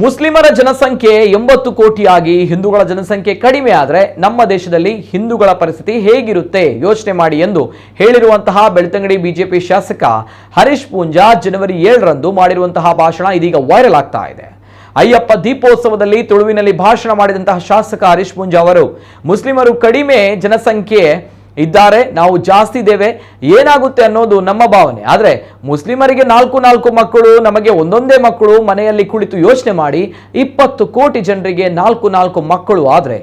ಮುಸ್ಲಿಮರ ಜನಸಂಖ್ಯೆ ಎಂಬತ್ತು ಕೋಟಿಯಾಗಿ ಹಿಂದೂಗಳ ಜನಸಂಖ್ಯೆ ಕಡಿಮೆ ಆದರೆ ನಮ್ಮ ದೇಶದಲ್ಲಿ ಹಿಂದೂಗಳ ಪರಿಸ್ಥಿತಿ ಹೇಗಿರುತ್ತೆ? ಯೋಚನೆ ಮಾಡಿ ಎಂದು ಹೇಳಿರುವಂತಹ ಬೆಳ್ತಂಗಡಿ ಬಿಜೆಪಿ ಶಾಸಕ ಹರೀಶ್ ಪೂಂಜಾ ಜನವರಿ ಏಳರಂದು ಮಾಡಿರುವಂತಹ ಭಾಷಣ ಇದೀಗ ವೈರಲ್ ಆಗ್ತಾ ಇದೆ. ಅಯ್ಯಪ್ಪ ದೀಪೋತ್ಸವದಲ್ಲಿ ತುಳುವಿನಲ್ಲಿ ಭಾಷಣ ಮಾಡಿದಂತಹ ಶಾಸಕ ಹರೀಶ್ ಪೂಂಜಾ ಅವರು, ಮುಸ್ಲಿಮರು ಕಡಿಮೆ ಜನಸಂಖ್ಯೆ ಇದ್ದಾರೆ, ನಾವು ಜಾಸ್ತಿ ಇದ್ದೇವೆ, ಏನಾಗುತ್ತೆ ಅನ್ನೋದು ನಮ್ಮ ಭಾವನೆ. ಆದರೆ ಮುಸ್ಲಿಮರಿಗೆ ನಾಲ್ಕು ನಾಲ್ಕು ಮಕ್ಕಳು, ನಮಗೆ ಒಂದೊಂದೇ ಮಕ್ಕಳು ಮನೆಯಲ್ಲಿ ಕುಳಿತು ಯೋಚನೆ ಮಾಡಿ ಇಪ್ಪತ್ತು ಕೋಟಿ ಜನರಿಗೆ ನಾಲ್ಕು ನಾಲ್ಕು ಮಕ್ಕಳು ಆದರೆ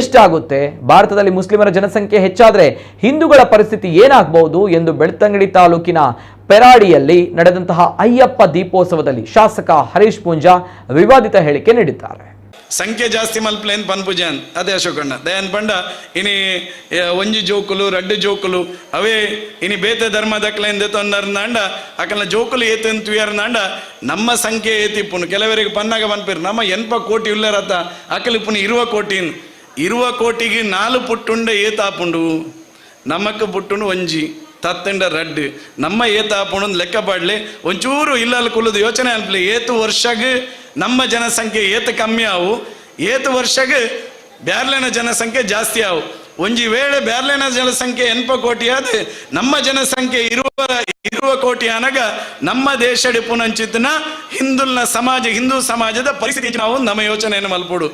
ಎಷ್ಟಾಗುತ್ತೆ? ಭಾರತದಲ್ಲಿ ಮುಸ್ಲಿಮರ ಜನಸಂಖ್ಯೆ ಹೆಚ್ಚಾದರೆ ಹಿಂದೂಗಳ ಪರಿಸ್ಥಿತಿ ಏನಾಗಬಹುದು ಎಂದು ಬೆಳ್ತಂಗಡಿ ತಾಲೂಕಿನ ಪೆರಾಡಿಯಲ್ಲಿ ನಡೆದಂತಹ ಅಯ್ಯಪ್ಪ ದೀಪೋತ್ಸವದಲ್ಲಿ ಶಾಸಕ ಹರೀಶ್ ಪೂಂಜಾ ವಿವಾದಿತ ಹೇಳಿಕೆ ನೀಡಿದ್ದಾರೆ. ಸಂಖ್ಯೆ ಜಾಸ್ತಿ ಮಲ್ಪಲೇನ್ ಪನ್ಪುಜಾನ್ ಅದೇ ಅಶೋಕಣ್ಣ. ದಯಾನ್ ಪಂಡ, ಇನಿ ಒಂಜಿ ಜೋಕುಲು, ರಡ್ಡು ಜೋಕುಲು, ಅವೇ ಇನಿ ಬೇತೆ ಧರ್ಮ ದಕ್ಲೆಂದೆ ತೊಂದರ್ನಾಂಡ ಅಕಲ್ನ ಜೋಕುಲು ಏತೆನ್ ತುಯರ್ನಾಂಡ ನಮ್ಮ ಸಂಖ್ಯೆ ಏತಿಪ್ಪುನು ಕೆಲವರಿಗೆ ಪನ್ನಾಗ ಪನ್ಪಿರು ನಮ್ಮ ಎನ್ಪ ಕೋಟಿ ಉಳ್ಳರತ ಅಕಲಿಪ್ಪುನು ಇರುವ ಕೋಟಿನ್. ಇರುವ ಕೋಟಿಗೆ ನಾಲು ಪುಟ್ಟುಂಡ ಏತಾಪುಂಡು ನಮಕ್ ಪುಟ್ಟುಂಡು ಒಂಜಿ, ತತ್ತಂಡ ರಡ್ಡು. ನಮ್ಮ ಏತಾಪುಂಡು ಲೆಕ್ಕ ಪಾಡ್ಲಿ ಒಂಚೂರು ಇಲ್ಲಲ್ ಕುಲದ ಯೋಚನೆ ಅನ್ಪ್ಲೆ ಏತು ವರ್ಷಗ್ ನಮ್ಮ ಜನಸಂಖ್ಯೆ ಏತ ಕಮ್ಮಿ ಆವು, ಏತ ವರ್ಷಗ್ ಬ್ಯಾರ್ಲೆನ ಜನಸಂಖ್ಯೆ ಜಾಸ್ತಿ ಆವು. ಒಂಜಿ ವೇಳೆ ಬ್ಯಾರ್ಲೆನ ಜನಸಂಖ್ಯೆ ಎನ್ಪ ಕೋಟಿ ಆದ, ನಮ್ಮ ಜನಸಂಖ್ಯೆ ಇರುವ ಇರುವ ಕೋಟಿ ಅನಗ ನಮ್ಮ ದೇಶ ಪುನಂಚಿತ್ನ ಹಿಂದುಲ್ನ ಸಮಾಜ, ಹಿಂದೂ ಸಮಾಜದ ಪರಿಸ್ಥಿತಿ ನಾವು ನಮ್ಮ ಯೋಚನೆಯನ್ನು ಮಲ್ಪೋಡು.